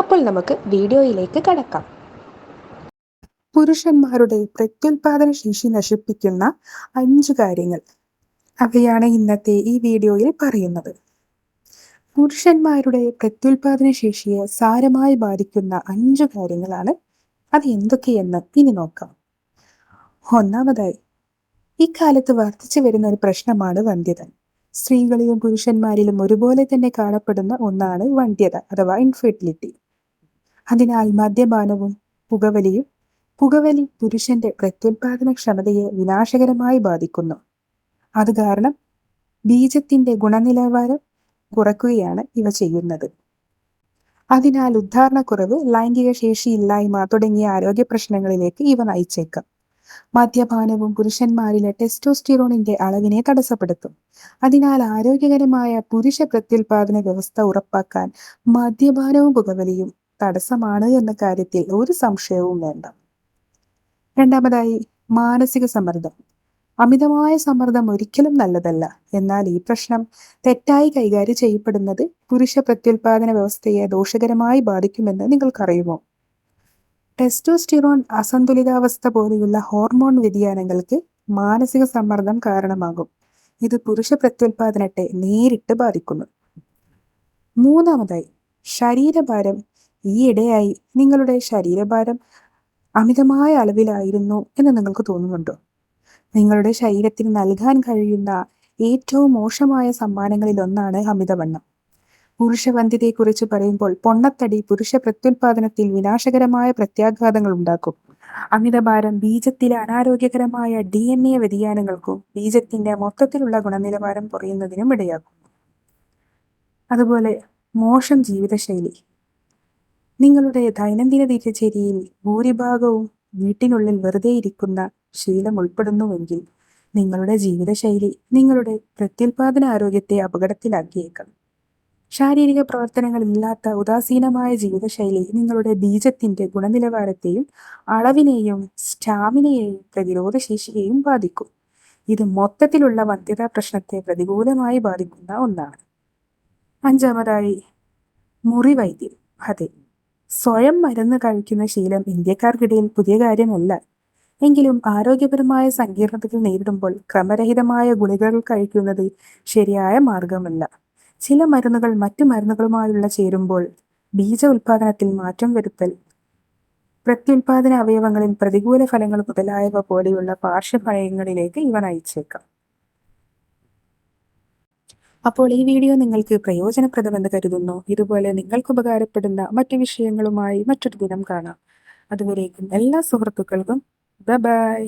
അപ്പോൾ നമുക്ക് വീഡിയോയിലേക്ക് കടക്കാം. പുരുഷന്മാരുടെ പ്രത്യുൽപാദന ശേഷി നശിപ്പിക്കുന്ന അഞ്ച് കാര്യങ്ങൾ അവയാണ് ഇന്നത്തെ ഈ വീഡിയോയിൽ പറയുന്നത്. പുരുഷന്മാരുടെ പ്രത്യുൽപാദന ശേഷിയെ സാരമായി ബാധിക്കുന്ന അഞ്ച് കാര്യങ്ങളാണ്. അത് എന്തൊക്കെയെന്ന് ഇനി നോക്കാം. ഒന്നാമതായി ഇക്കാലത്ത് വർദ്ധിച്ചു വരുന്ന ഒരു പ്രശ്നമാണ് വന്ധ്യത. സ്ത്രീകളിലും പുരുഷന്മാരിലും ഒരുപോലെ തന്നെ കാണപ്പെടുന്ന ഒന്നാണ് വന്ധ്യത അഥവാ ഇൻഫെർട്ടിലിറ്റി അതിനാൽ മദ്യപാനവും പുകവലിയും പുകവലി പുരുഷന്റെ പ്രത്യുൽപാദന ക്ഷമതയെ വിനാശകരമായി ബാധിക്കുന്നു. അത് കാരണം ബീജത്തിന്റെ ഗുണനിലവാരം കുറയ്ക്കുകയാണ് ഇവ ചെയ്യുന്നത്. അതിനാൽ ഉദ്ധാരണക്കുറവ് ലൈംഗിക ശേഷിയില്ലായ്മ തുടങ്ങിയ ആരോഗ്യ പ്രശ്നങ്ങളിലേക്ക് ഇവ നയിച്ചേക്കാം. മദ്യപാനവും പുരുഷന്മാരിലെ ടെസ്റ്റോസ്റ്റിറോണിന്റെ അളവിനെ തടസ്സപ്പെടുത്തും. അതിനാൽ ആരോഗ്യകരമായ പുരുഷ പ്രത്യുൽപാദന വ്യവസ്ഥ ഉറപ്പാക്കാൻ മദ്യപാനവും പുകവലിയും തടസ്സമാണ് എന്ന കാര്യത്തിൽ ഒരു സംശയവും വേണ്ട. രണ്ടാമതായി മാനസിക സമ്മർദ്ദം. അമിതമായ സമ്മർദ്ദം ഒരിക്കലും നല്ലതല്ല. എന്നാൽ ഈ പ്രശ്നം തെറ്റായി കൈകാര്യം ചെയ്യപ്പെടുന്നത് പുരുഷ പ്രത്യുൽപാദന വ്യവസ്ഥയെ ദോഷകരമായി ബാധിക്കുമെന്ന് നിങ്ങൾക്കറിയുമോ? ടെസ്റ്റോസ്റ്റിറോൺ അസന്തുലിതാവസ്ഥ പോലെയുള്ള ഹോർമോൺ വ്യതിയാനങ്ങൾക്ക് മാനസിക സമ്മർദ്ദം കാരണമാകും. ഇത് പുരുഷ പ്രത്യുൽപാദനത്തെ നേരിട്ട് ബാധിക്കുന്നു. മൂന്നാമതായി ശരീരഭാരം. ഈയിടെയായി നിങ്ങളുടെ ശരീരഭാരം അമിതമായ അളവിലായിരുന്നു എന്ന് നിങ്ങൾക്ക് തോന്നുന്നുണ്ടോ? നിങ്ങളുടെ ശരീരത്തിന് നൽകാൻ കഴിയുന്ന ഏറ്റവും മോശമായ സമ്മാനങ്ങളിൽ ഒന്നാണ് അമിതവണ്ണം. പുരുഷവന്ധ്യതയെക്കുറിച്ച് പറയുമ്പോൾ പൊണ്ണത്തടി പുരുഷ പ്രത്യുൽപാദനത്തിൽ വിനാശകരമായ പ്രത്യാഘാതങ്ങൾ ഉണ്ടാക്കും. അമിതഭാരം ബീജത്തിലെ അനാരോഗ്യകരമായ ഡി എൻ എ വ്യതിയാനങ്ങൾക്കും ബീജത്തിന്റെ മൊത്തത്തിലുള്ള ഗുണനിലവാരം കുറയുന്നതിനും ഇടയാക്കും. അതുപോലെ മോശം ജീവിതശൈലി. നിങ്ങളുടെ ദൈനംദിന ദിനചര്യയിൽ ഭൂരിഭാഗവും വീട്ടിനുള്ളിൽ വെറുതെ ഇരിക്കുന്ന ശീലം ഉൾപ്പെടുന്നുവെങ്കിൽ നിങ്ങളുടെ ജീവിതശൈലി നിങ്ങളുടെ പ്രത്യുൽപാദന ആരോഗ്യത്തെ അപകടത്തിലാക്കിയേക്കാം. ശാരീരിക പ്രവർത്തനങ്ങളില്ലാത്ത ഉദാസീനമായ ജീവിതശൈലി നിങ്ങളുടെ ബീജത്തിന്റെ ഗുണനിലവാരത്തെയും അളവിനെയും സ്റ്റാമിനയെയും പ്രതിരോധശേഷിയെയും ബാധിക്കും. ഇത് മൊത്തത്തിലുള്ള വന്ധ്യതാ പ്രശ്നത്തെ പ്രതികൂലമായി ബാധിക്കുന്ന ഒന്നാണ്. അഞ്ചാമതായി മുറിവൈദ്യം. അതെ സ്വയം മരുന്ന് കഴിക്കുന്ന ശീലം ഇന്ത്യക്കാർക്കിടയിൽ പുതിയ കാര്യമല്ല. എങ്കിലും ആരോഗ്യപരമായ സങ്കീർണതകൾ നേരിടുമ്പോൾ ക്രമരഹിതമായ ഗുളികകൾ കഴിക്കുന്നത് ശരിയായ മാർഗമല്ല ചില മരുന്നുകൾ മറ്റു മരുന്നുകളുമായുള്ള ചേരുമ്പോൾ ബീജ ഉൽപാദനത്തിൽ മാറ്റം വരുത്തൽ. പ്രത്യുൽപാദന അവയവങ്ങളിൽ പ്രതികൂല ഫലങ്ങൾ മുതലായവ പോലെയുള്ള പാർശ്വഫലങ്ങളിലേക്ക് ഇവ നയിച്ചേക്കാം. അപ്പോൾ ഈ വീഡിയോ നിങ്ങൾക്ക് പ്രയോജനപ്രദമെന്ന് കരുതുന്നു. ഇതുപോലെ നിങ്ങൾക്ക് ഉപകാരപ്പെടുന്ന മറ്റു വിഷയങ്ങളുമായി മറ്റൊരു ദിനം കാണാം. അതുവരേക്കും എല്ലാ സുഹൃത്തുക്കൾക്കും ബൈ.